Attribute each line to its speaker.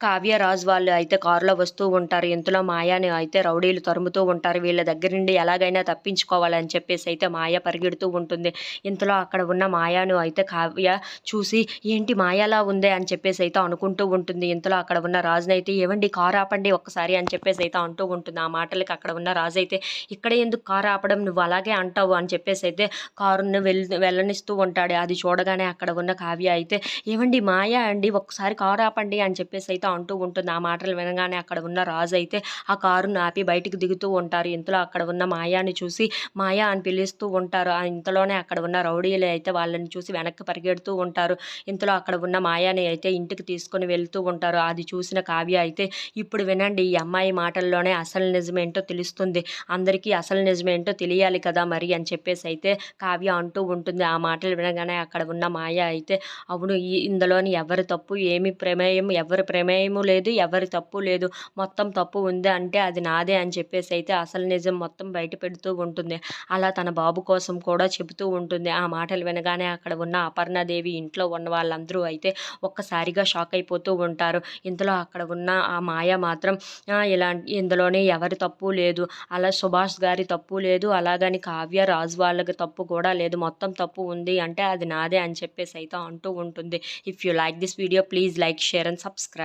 Speaker 1: కావ్య రాజ్ వాళ్ళు అయితే కారులో వస్తూ ఉంటారు. ఇంతలో మాయాని అయితే రౌడీలు తరుముతూ ఉంటారు. వీళ్ళ దగ్గర నుండి ఎలాగైనా తప్పించుకోవాలని చెప్పేసి అయితే మాయ పరిగెడుతూ ఉంటుంది. ఇంతలో అక్కడ ఉన్న మాయాను అయితే కావ్య చూసి ఏంటి మాయాలా ఉందే? అని చెప్పేసి అయితే అనుకుంటూ ఉంటుంది. ఇంతలో అక్కడ ఉన్న రాజుని అయితే ఏవండి కారు ఆపండి ఒక్కసారి అని చెప్పేసి అయితే అంటూ ఉంటుంది. ఆ మాటలకి అక్కడ ఉన్న రాజు అయితే ఇక్కడే ఎందుకు కారు ఆపడం? నువ్వు అలాగే అంటావు అని చెప్పేసి అయితే కారును వెల్ వెళ్ళనిస్తూ ఉంటాడు. అది చూడగానే అక్కడ ఉన్న కావ్య అయితే ఏవండి మాయా అండి? ఒక్కసారి కారు ఆపండి అని చెప్పేసి అయితే అంటూ ఉంటుంది. ఆ మాటలు వినగానే అక్కడ ఉన్న రాజు అయితే ఆ కారును ఆపి బయటికి దిగుతూ ఉంటారు. ఇంతలో అక్కడ ఉన్న మాయాని చూసి మాయా అని పిలుస్తూ ఉంటారు. ఆ ఇంతలోనే అక్కడ ఉన్న రౌడీలు అయితే వాళ్ళని చూసి వెనక్కి పరిగెడుతూ ఉంటారు. ఇంతలో అక్కడ ఉన్న మాయాని అయితే ఇంటికి తీసుకొని వెళ్తూ ఉంటారు. అది చూసిన కావ్య అయితే ఇప్పుడు వినండి ఈ అమ్మాయి మాటల్లోనే అసలు నిజమేంటో తెలుస్తుంది. అందరికీ అసలు నిజమేంటో తెలియాలి కదా మరి అని చెప్పేసి అయితే కావ్య అంటూ ఉంటుంది. ఆ మాటలు వినగానే అక్కడ ఉన్న మాయ అయితే అవును ఈ ఇందులోని ఎవరి తప్పు ఏమి ప్రమేయం ఎవరి ఏమీ లేదు ఎవరి తప్పు లేదు. మొత్తం తప్పు ఉంది అంటే అది నాదే అని చెప్పేసి అయితే అసలు నిజం మొత్తం బయట పెడుతూ ఉంటుంది. అలా తన బాబు కోసం కూడా చెబుతూ ఉంటుంది. ఆ మాటలు వినగానే అక్కడ ఉన్న అపర్ణాదేవి ఇంట్లో ఉన్న వాళ్ళందరూ అయితే ఒక్కసారిగా షాక్ అయిపోతూ ఉంటారు. ఇంతలో అక్కడ ఉన్న ఆ మాయ మాత్రం ఇలాంటి ఇందులోనే ఎవరి తప్పు లేదు. అలా సుభాష్ గారి తప్పు లేదు. అలాగని కావ్య రాజు వాళ్ళకి తప్పు కూడా లేదు. మొత్తం తప్పు ఉంది అంటే అది నాదే అని చెప్పేసి అయితే అంటూ ఉంటుంది. If you like this video please like share and subscribe